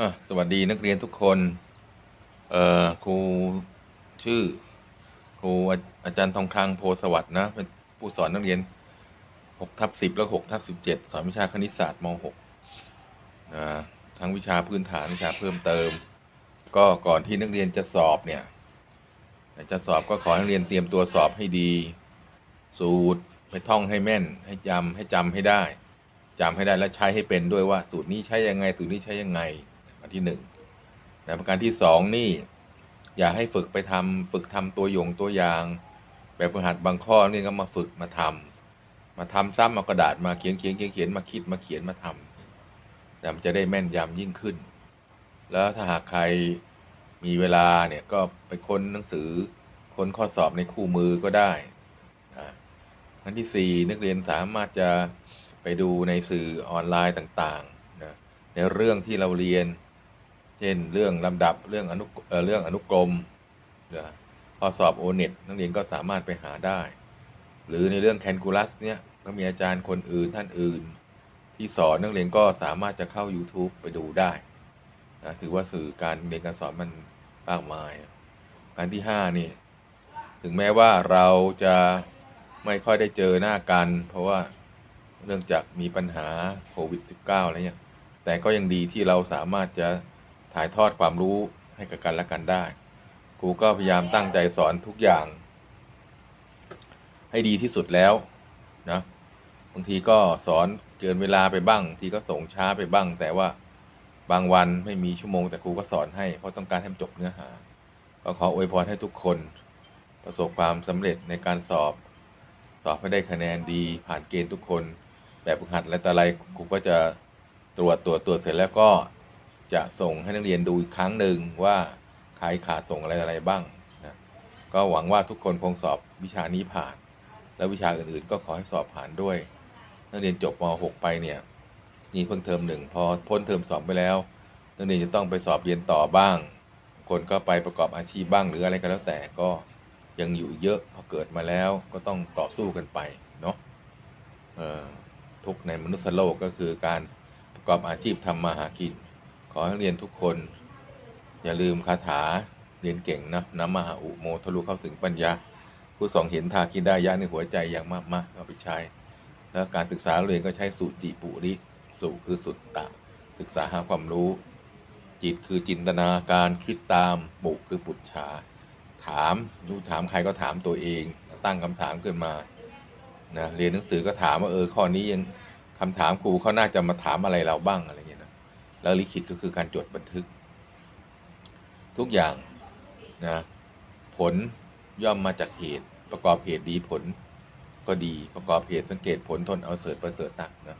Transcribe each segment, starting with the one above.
อสวัสดีนักเรียนทุกคนเอ่อครูชื่อ ครูอาอาจารย์ทองคลังโพสวัสด์นะเป็นผู้สอนนักเรียนหกทับสิบและหกทับสิบเจ็ดสอนวิชาคณิตศาสตร์มหกนะทั้งวิชาพื้นฐานวิชาเพิ่มเติม ก็ก่อนที่นักเรียนจะสอบเนี่ยจะสอบก็ขอให้นักเรียนเตรียมตัวสอบให้ดี สูตรไปท่องให้แม่น ให้จำให้จำให้ได้จำให้ได้และใช้ให้เป็นด้วยว่า สูตรนี้ใช้ยังไง สูตรนี้ใช้ยังไง นที่หนึ่งแต่ประการที่สองนี่ อย่าให้ฝึกไปทำฝึกทำตัวอยงตัวอย่าง แบบฝึกหัดบางข้อนี่ก็มาฝึกมาทำมาทำซ้ำเอากระดาษมาเขียนเขียนเขียนเขียนมาคิดมาเขียนมาทำแต่มันจะได้แม่นยำยิ่งขึ้น แล้วถ้าหากใครมีเวลาเนี่ยก็ไปค้นหนังสือค้นข้อสอบในคู่มือก็ได้อ่าอันที่สี่นักเรียนสามารถจะไปดูในสื่อออนไลน์ต่างๆนะในเรื่องที่เราเรียน เช่นเรื่องลำดับเรื่องอนุเรื่องอนุกรมนะข้อสอบโอเน็ตนักเรียนก็สามารถไปหาได้ หรือในเรื่องแคนคูลัสเนี่ยก็มีอาจารย์คนอื่นท่านอื่น ที่สอนนักเรียนก็สามารถจะเข้า YouTube ไปดูได้นะถือว่าสื่อการเรียนการสอนมันมากมายการที่ห้านี่ถึงแม้ว่าเราจะไม่ค่อยได้เจอหน้ากัน เพราะว่าเนื่องจากมีปัญหาโควิด -19 อะไรเงี้ยแต่ก็ยังดีที่เราสามารถจะ ถ่ายทอดความรู้ให้กับกันและกันได้ ครูก็พยายามตั้งใจสอนทุกอย่าง ให้ดีที่สุดแล้วนะบางทีก็สอนเกินเวลาไปบ้างบาง ทีก็ส่งช้าไปบ้าง แต่ว่าบางวันไม่มีชั่วโมง แต่ครูก็สอนให้เพราะต้องการให้จบเนื้อหา ก็ขออวยพรให้ทุกคน ประสบความสำเร็จในการสอบ สอบให้ได้คะแนนดี ผ่านเกณฑ์ทุกคน แบบฝึกหัดและต่อะไรครูก็จะตรวจตรวจตรวจเสร็จแล้วก็ จะส่งให้นักเรียนดูอีกครั้งหนึ่งว่าใครขาดส่งอะไรอะไรบ้างนะก็หวังว่าทุกคนคงสอบวิชานี้ผ่าน และวิชาอื่นๆ ก็ขอให้สอบผ่านด้วย นักเรียนจบม .6 ไปเนี่ยนี่เพิ่งเทอมหนึ่งพอพ้นเทอมสองไปแล้วนักเรียนจะต้องไปสอบเรียนต่อบ้าง คนก็ไปประกอบอาชีพบ้างหรืออะไรก็แล้วแต่ก็ยังอยู่เยอะพอเกิดมาแล้วก็ต้องต่อสู้กันไปเนาะทุกในมนุษยโลกก็คือการประกอบอาชีพทำมาหากิน อให้เรียนทุกคน อย่าลืมคาถาเรียนเก่งนะน้ำมหาอุโมทะลุเข้าถึงปัญญา ผู้สองเห็นทาคิดได้ยะในหัวใจอย่างมากมากๆเอาไปใช้ แล้วการศึกษาเรียนก็ใช้สุจิปุริสุคือสุตตะ ศึกษาหาความรู้ จิตคือจินตนาการคิดตามปุคือปุจฉาถามรู้ถามใครก็ถามตัวเอง ตั้งคำถามขึ้นมานะเรียนหนังสือก็ถามว่าเออข้อนี้ยังคำถามครูเขาน่าจะมาถามอะไรเราบ้างอะไร แล้วลิขิตก็คือการจดบันทึก ทุกอย่างนะผลย่อมมาจากเหตุ ประกอบเหตุดีผลก็ดีประกอบเหตุสังเกตผลทนเอาเสริฐประเสริฐตักนะ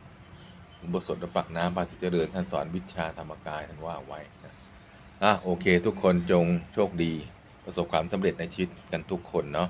บทสวดปักน้ำภาษิเจริญท่านสอนวิชาธรรมกายท่านว่าไว้นะอะโอเค ทุกคนจงโชคดี ประสบความสำเร็จในชีวิตกันทุกคนเนาะ